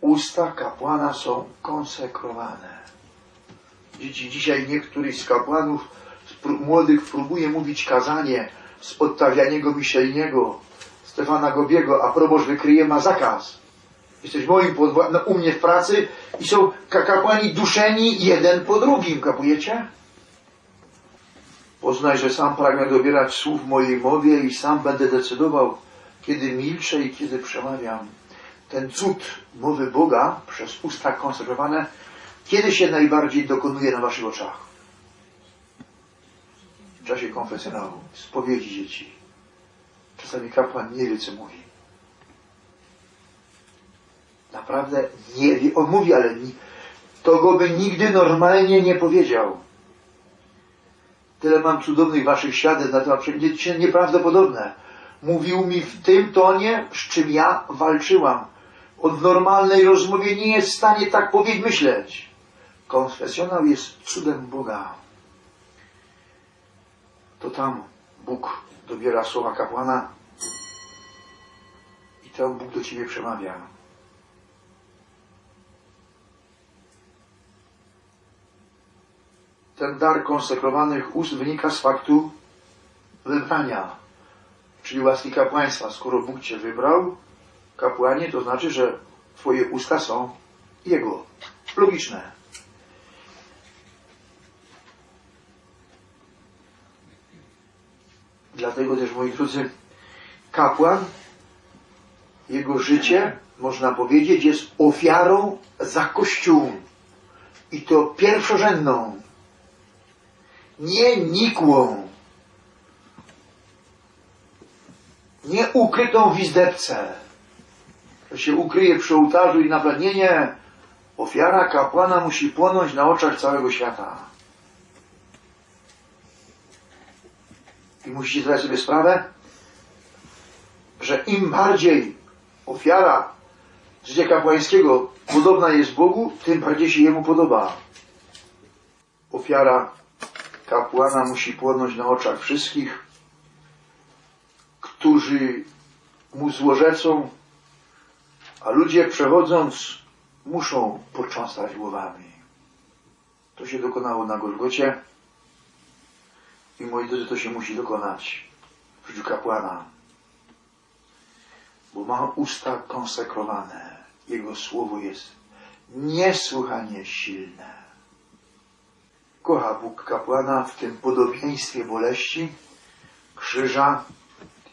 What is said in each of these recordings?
Usta kapłana są konsekrowane. Dzieci, dzisiaj niektórych z kapłanów młodych próbuje mówić kazanie z odtawianiego Miszejniego, Stefana Gobiego, a proboszcz wykryje ma zakaz. Jesteś moim no, u mnie w pracy i są ka- kapłani duszeni jeden po drugim, kapujecie? Poznaj, że sam pragnę dobierać słów mojej mowie i sam będę decydował, kiedy milczę i kiedy przemawiam. Ten cud mowy Boga przez usta konsekrowane, kiedy się najbardziej dokonuje na waszych oczach? W czasie konfesjonału, spowiedzi dzieci. Czasami kapłan nie wie, co mówi. Naprawdę nie wie. On mówi, ale to go by nigdy normalnie nie powiedział. Tyle mam cudownych waszych świadectw na temat przecież nieprawdopodobne. Mówił mi w tym tonie, z czym ja walczyłam. W normalnej rozmowie nie jest w stanie tak myśleć. Konfesjonał jest cudem Boga. To tam Bóg dobiera słowa kapłana i tam Bóg do ciebie przemawia. Ten dar konsekrowanych ust wynika z faktu wybrania, czyli łaski kapłaństwa. Skoro Bóg cię wybrał, kapłanie, to znaczy, że twoje usta są Jego. Logiczne. Dlatego też, moi drodzy, kapłan, jego życie, można powiedzieć, jest ofiarą za Kościół. I to pierwszorzędną nie nikłą, nie ukrytą w izdebce. Się ukryje przy ołtarzu i naprawdę nie, nie. Ofiara kapłana musi płonąć na oczach całego świata. I musicie zdać sobie sprawę, że im bardziej ofiara życia kapłańskiego podobna jest Bogu, tym bardziej się Jemu podoba. Ofiara kapłana musi płonąć na oczach wszystkich, którzy mu złorzecą, a ludzie przechodząc muszą potrząsać głowami. To się dokonało na Golgocie i moi drodzy, to się musi dokonać w życiu kapłana, bo ma usta konsekrowane. Jego słowo jest niesłychanie silne kocha Bóg kapłana w tym podobieństwie boleści, krzyża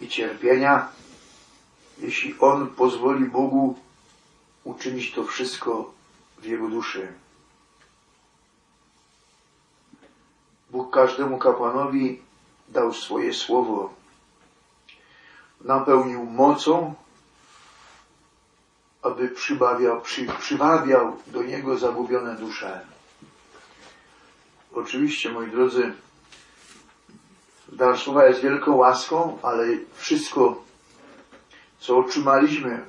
i cierpienia, jeśli on pozwoli Bogu uczynić to wszystko w jego duszy. Bóg każdemu kapłanowi dał swoje słowo, napełnił mocą, aby przybawiał, przy, przywabiał do niego zagubione dusze. Oczywiście, moi drodzy, dar słowa jest wielką łaską, ale wszystko, co otrzymaliśmy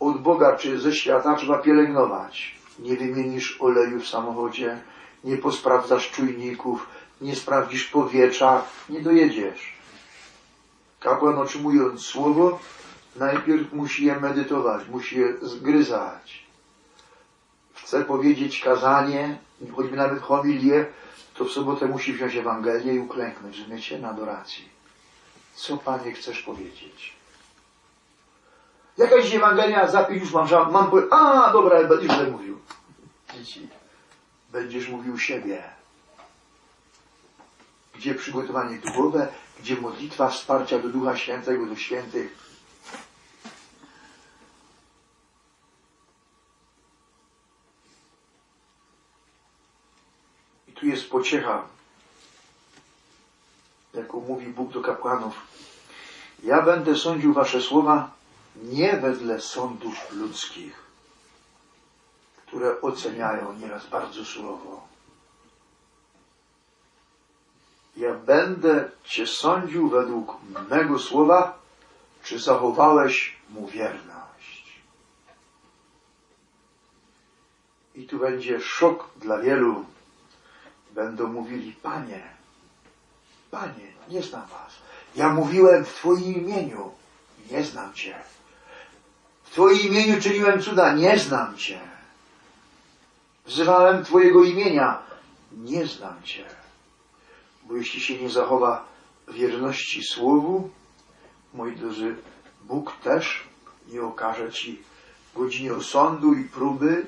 od Boga czy ze świata, trzeba pielęgnować. Nie wymienisz oleju w samochodzie, nie posprawdzasz czujników, nie sprawdzisz powietrza, nie dojedziesz. Kapłan otrzymując słowo, najpierw musi je medytować, musi je zgryzać chce powiedzieć kazanie, choćby nawet homilię, to w sobotę musi wziąć Ewangelię i uklęknąć, rozumiecie, na adoracji. Co Panie chcesz powiedzieć? Jakaś Ewangelia, zapisz już mam, żal- mam, powie- a dobra, będziesz źle mówił. Dzieci, będziesz mówił siebie. Gdzie przygotowanie duchowe, gdzie modlitwa wsparcia do Ducha Świętego, do świętych, I tu jest pociecha, jaką mówi Bóg do kapłanów. Ja będę sądził wasze słowa nie wedle sądów ludzkich, które oceniają nieraz bardzo surowo. Ja będę cię sądził według mego słowa, czy zachowałeś mu wierność. I tu będzie szok dla wielu, będą mówili, Panie, Panie, nie znam Was. Ja mówiłem w Twoim imieniu, nie znam Cię. W Twoim imieniu czyniłem cuda, nie znam Cię. Wzywałem Twojego imienia, nie znam Cię. Bo jeśli się nie zachowa wierności Słowu, moi drodzy, Bóg też nie okaże Ci godzinie osądu i próby,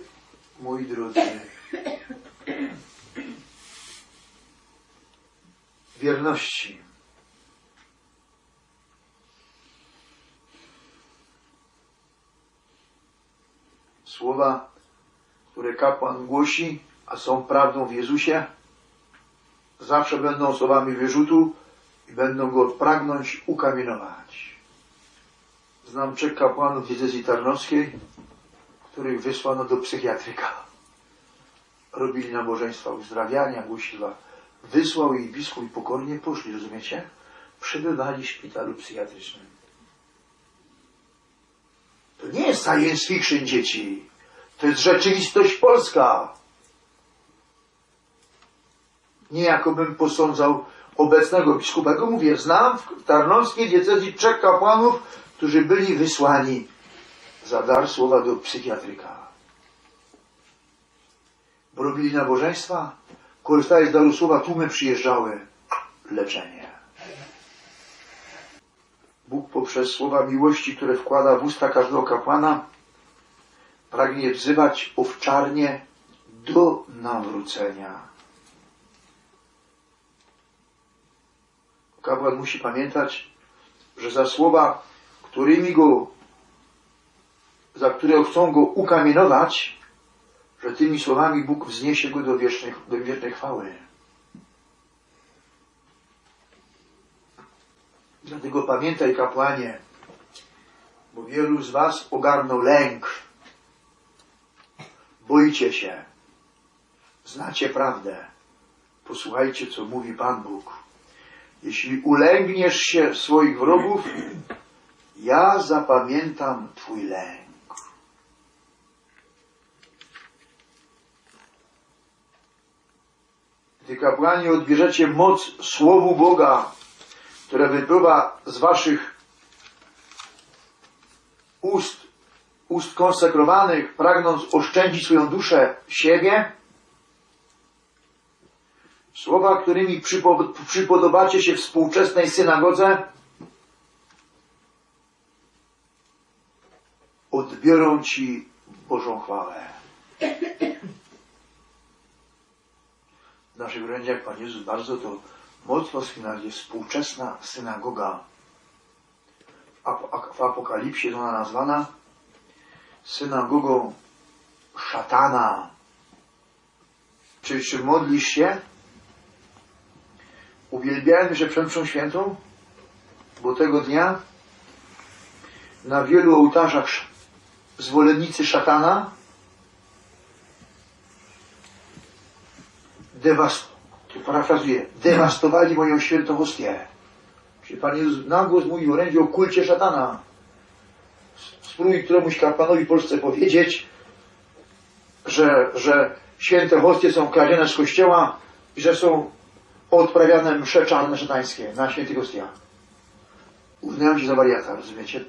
moi drodzy. Wierności. Słowa, które kapłan głosi, a są prawdą w Jezusie, zawsze będą osobami wyrzutu i będą go pragnąć ukamienować. Znam trzech kapłanów diecezji tarnowskiej, których wysłano do psychiatryka. Robili nabożeństwa uzdrawiania, głosiła. Wysłał ich biskup i pokornie poszli, rozumiecie? Przebywali w szpitalu psychiatrycznym. To nie jest science fiction, dzieci. To jest rzeczywistość polska. Nie jakobym posądzał obecnego biskupa. Tylko mówię, znam w tarnowskiej diecezji trzech kapłanów, którzy byli wysłani za dar słowa do psychiatryka. Bo robili nabożeństwa, korzystali z daru słowa, tłumy przyjeżdżały. Leczenie. Bóg poprzez słowa miłości, które wkłada w usta każdego kapłana, pragnie wzywać owczarnie do nawrócenia. Kapłan musi pamiętać, że za słowa, którymi go, za które chcą go ukamienować, że tymi słowami Bóg wzniesie go do wiecznej, do wiecznej chwały. Dlatego pamiętaj, kapłanie, bo wielu z was ogarnął lęk. Boicie się. Znacie prawdę. Posłuchajcie, co mówi Pan Bóg. Jeśli ulęgniesz się swoich wrogów, ja zapamiętam Twój lęk. Gdy kapłani odbierzecie moc Słowu Boga, które wypływa z Waszych ust, ust konsekrowanych, pragnąc oszczędzić swoją duszę siebie, Słowa, którymi przypo, przypodobacie się współczesnej synagodze, odbiorą Ci Bożą chwałę. W naszych orędziach Pan Jezus bardzo to mocno jest współczesna synagoga. W Apokalipsie jest ona nazwana synagogą szatana. Czy, czy modlisz się? uwielbiałem że przemszą świętą, bo tego dnia na wielu ołtarzach zwolennicy szatana parafrazuję, dewastowali moją świętą hostię. Czyli Pan Jezus na głos mówił orędzie o kulcie szatana. Spróbuj któremuś kapłanowi Polsce powiedzieć, że, że święte hostie są kradzione z kościoła i że są odprawiane msze czarne szatańskie na świętych hostiach. Uznają się za wariata, rozumiecie?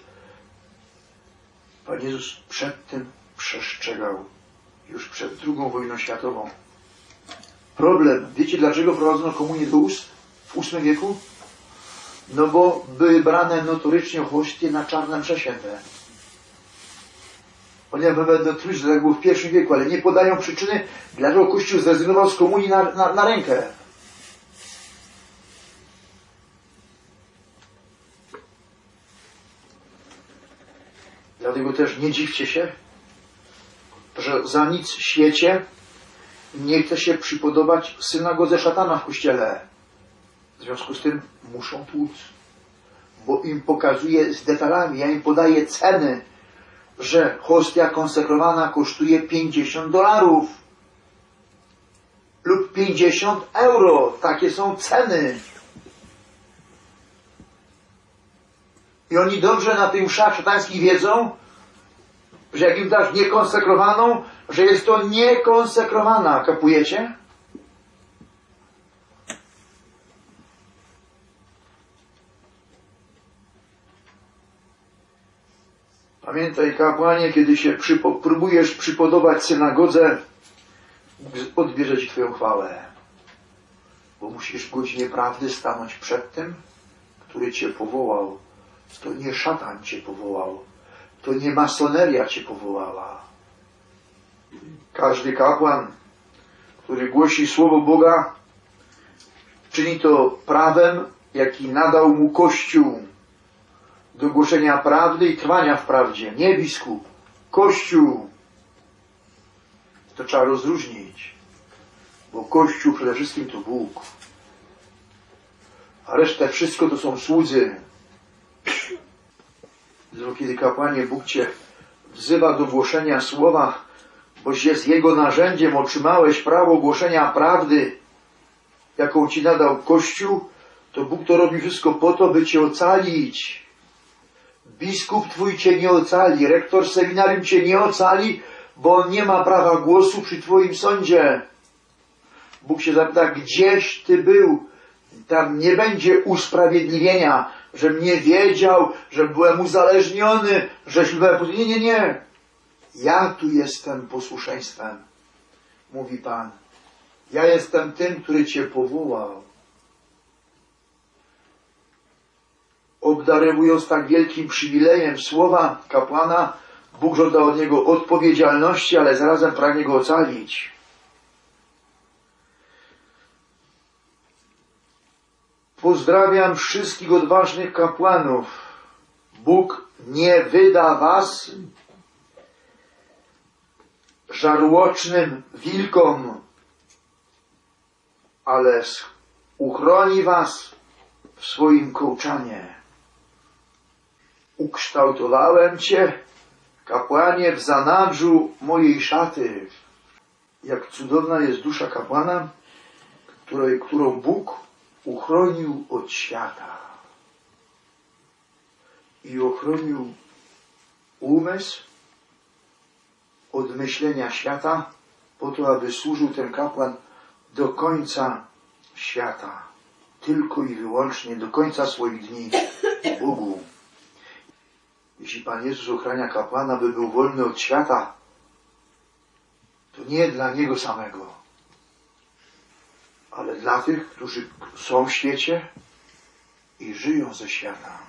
Pan Jezus przed tym przestrzegał już przed drugą wojną światową. Problem, wiecie dlaczego prowadzono komunię do ust w VIII wieku? No bo były brane notorycznie hostie na czarne msze święte. Ponieważ że tak było w pierwszym wieku, ale nie podają przyczyny, dlaczego Kościół zrezygnował z komunii na, na, na rękę. Dlatego też nie dziwcie się, że za nic w świecie nie chce się przypodobać synagodze szatana w kościele. W związku z tym muszą tłuc, bo im pokazuje z detalami, ja im podaję ceny, że hostia konsekrowana kosztuje 50 dolarów lub 50 euro. Takie są ceny. I oni dobrze na tych mszach szatańskich wiedzą, że jak im dasz niekonsekrowaną, że jest to niekonsekrowana. Kapujecie? Pamiętaj, kapłanie, kiedy się przypo, próbujesz przypodobać synagodze, Bóg odbierze ci twoją chwałę. Bo musisz w godzinie prawdy stanąć przed tym, który cię powołał. To nie szatan cię powołał. To nie masoneria cię powołała. Każdy kapłan, który głosi słowo Boga, czyni to prawem, jaki nadał mu Kościół do głoszenia prawdy i trwania w prawdzie. Nie biskup, Kościół. To trzeba rozróżnić, bo Kościół przede wszystkim to Bóg, a resztę wszystko to są słudzy. Dlatego kiedy kapłanie Bóg Cię wzywa do głoszenia słowa, boś jest Jego narzędziem, otrzymałeś prawo głoszenia prawdy, jaką Ci nadał Kościół, to Bóg to robi wszystko po to, by Cię ocalić. Biskup Twój Cię nie ocali, rektor seminarium Cię nie ocali, bo on nie ma prawa głosu przy Twoim sądzie. Bóg się zapyta, gdzieś Ty był? Tam nie będzie usprawiedliwienia, żem nie wiedział, że byłem uzależniony, że źle... Nie, nie, nie. Ja tu jestem posłuszeństwem, mówi Pan. Ja jestem tym, który Cię powołał. Obdarowując tak wielkim przywilejem słowa kapłana, Bóg żąda od niego odpowiedzialności, ale zarazem pragnie go ocalić. Pozdrawiam wszystkich odważnych kapłanów. Bóg nie wyda was żarłocznym wilkom, ale uchroni was w swoim kołczanie. Ukształtowałem cię, kapłanie, w zanadrzu mojej szaty. Jak cudowna jest dusza kapłana, której, którą Bóg uchronił od świata. I ochronił umysł od myślenia świata, po to, aby służył ten kapłan do końca świata. Tylko i wyłącznie do końca swoich dni Bogu. Jeśli Pan Jezus ochrania kapłana, by był wolny od świata, to nie dla Niego samego, ale dla tych, którzy są w świecie i żyją ze świata.